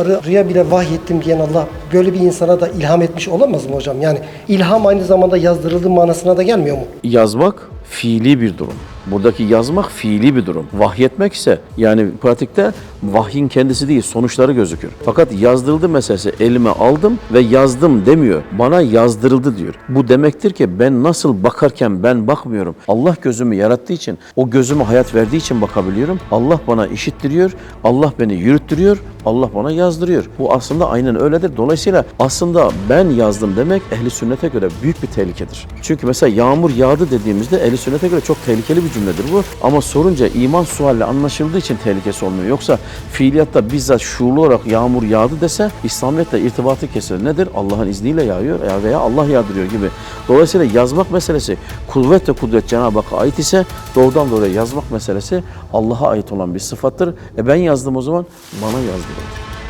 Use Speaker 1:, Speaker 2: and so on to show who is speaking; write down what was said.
Speaker 1: arıya bile vahyettim diyen Allah böyle bir insana da ilham etmiş olamaz mı hocam? Yani ilham aynı zamanda yazdırıldığı manasına da gelmiyor mu?
Speaker 2: Yazmak fiili bir durum. Buradaki yazmak fiili bir durum. Vahyetmek ise yani pratikte vahyin kendisi değil sonuçları gözükür. Fakat yazdırıldı meselesi elime aldım ve yazdım demiyor. Bana yazdırıldı diyor. Bu demektir ki ben nasıl bakarken ben bakmıyorum. Allah gözümü yarattığı için o gözüme hayat verdiği için bakabiliyorum. Allah bana işittiriyor. Allah beni yürüttürüyor. Allah bana yazdırıyor. Bu aslında aynen öyledir. Dolayısıyla aslında ben yazdım demek ehli sünnete göre büyük bir tehlikedir. Çünkü mesela yağmur yağdı dediğimizde ehli sünnete göre çok tehlikeli bir cümledir bu. Ama sorunca iman sualle anlaşıldığı için tehlikesi olmuyor. Yoksa fiiliyatta bizzat şuurlu olarak yağmur yağdı dese İslamiyetle irtibatı kesilir. Nedir? Allah'ın izniyle yağıyor ya veya Allah yağdırıyor gibi. Dolayısıyla yazmak meselesi kuvvet ve kudret Cenab-ı Hakk'a ait ise doğrudan doğruya yazmak meselesi Allah'a ait olan bir sıfattır. E ben yazdım o zaman bana yazdırıldı.